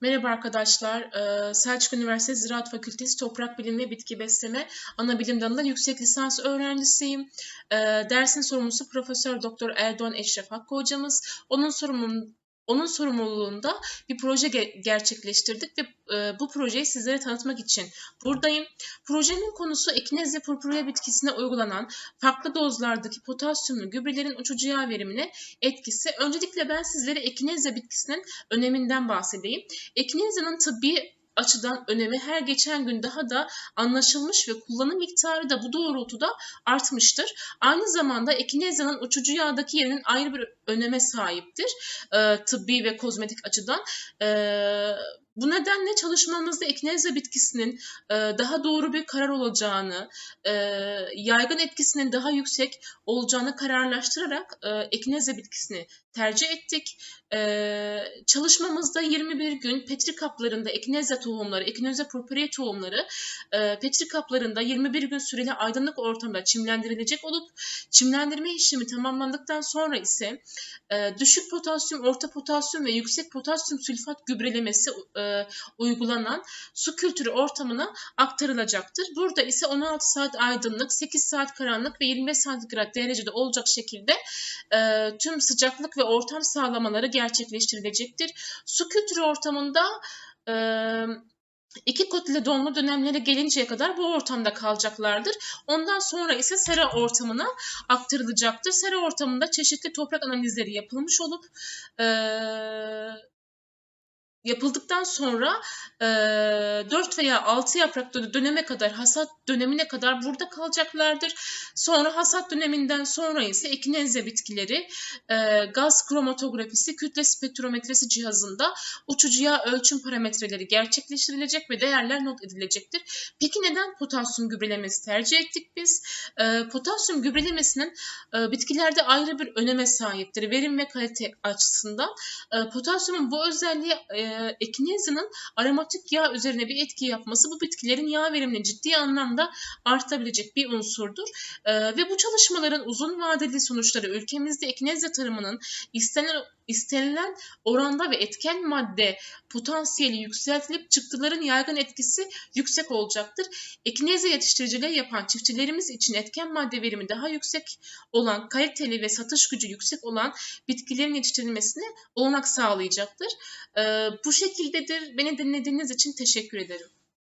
Merhaba arkadaşlar. Ee, Selçuk Üniversitesi Ziraat Fakültesi Toprak Bilimi ve Bitki Besleme Anabilim Dalı'nda yüksek lisans öğrencisiyim. Ee, Dersin sorumlusu Profesör Doktor Erdoğan Eşref Hakkı hocamız. Onun sorumluluğunda onun sorumluluğunda bir proje ge- gerçekleştirdik ve e, bu projeyi sizlere tanıtmak için buradayım. Projenin konusu Echinacea purpurea bitkisine uygulanan farklı dozlardaki potasyumlu gübrelerin uçucu yağ verimine etkisi. Öncelikle ben sizlere Echinacea bitkisinin öneminden bahsedeyim. Echinaceia'nın tıbbi açıdan önemi her geçen gün daha da anlaşılmış ve kullanım miktarı da bu doğrultuda artmıştır. Aynı zamanda Echinaceia'nın uçucu yağdaki yerinin ayrı bir öneme sahiptir e, tıbbi ve kozmetik açıdan. E, bu nedenle çalışmamızda Echinacea bitkisinin e, daha doğru bir karar olacağını, e, yaygın etkisinin daha yüksek olacağını kararlaştırarak e, Echinacea bitkisini tercih ettik. E, çalışmamızda 21 gün petri kaplarında Echinacea tohumları, Echinacea purpurea tohumları e, petri kaplarında 21 gün süreli aydınlık ortamda çimlendirilecek olup çimlendirme işlemi tamamlandıktan sonra ise e, düşük potasyum, orta potasyum ve yüksek potasyum sülfat gübrelemesi e, uygulanan su kültürü ortamına aktarılacaktır. Burada ise 16 saat aydınlık, 8 saat karanlık ve 25 santigrat derecede olacak şekilde e, tüm sıcaklık ve ortam sağlamaları gerçekleştirilecektir. Su kültürü ortamında e, iki kotile dolma dönemleri gelinceye kadar bu ortamda kalacaklardır. Ondan sonra ise sera ortamına aktarılacaktır. Sera ortamında çeşitli toprak analizleri yapılmış olup e, yapıldıktan sonra e, 4 veya 6 yapraklı döneme kadar hasat dönemine kadar burada kalacaklardır. Sonra hasat döneminden sonra ise ekinenze bitkileri e, gaz kromatografisi kütle spektrometresi cihazında uçucu yağ ölçüm parametreleri gerçekleştirilecek ve değerler not edilecektir. Peki neden potasyum gübrelemesi tercih ettik biz? E, potasyum gübrelemesinin e, bitkilerde ayrı bir öneme sahiptir. Verim ve kalite açısından. E, potasyumun bu özelliği e, Echinaceia'nın aromatik yağ üzerine bir etki yapması bu bitkilerin yağ verimini ciddi anlamda artabilecek bir unsurdur. E, ve bu çalışmaların uzun vadeli sonuçları ülkemizde Echinacea tarımının istenen istenilen oranda ve etken madde potansiyeli yükseltilip çıktıların yaygın etkisi yüksek olacaktır. Echinacea yetiştiriciliği yapan çiftçilerimiz için etken madde verimi daha yüksek olan, kaliteli ve satış gücü yüksek olan bitkilerin yetiştirilmesine olanak sağlayacaktır. Bu şekildedir. Beni dinlediğiniz için teşekkür ederim.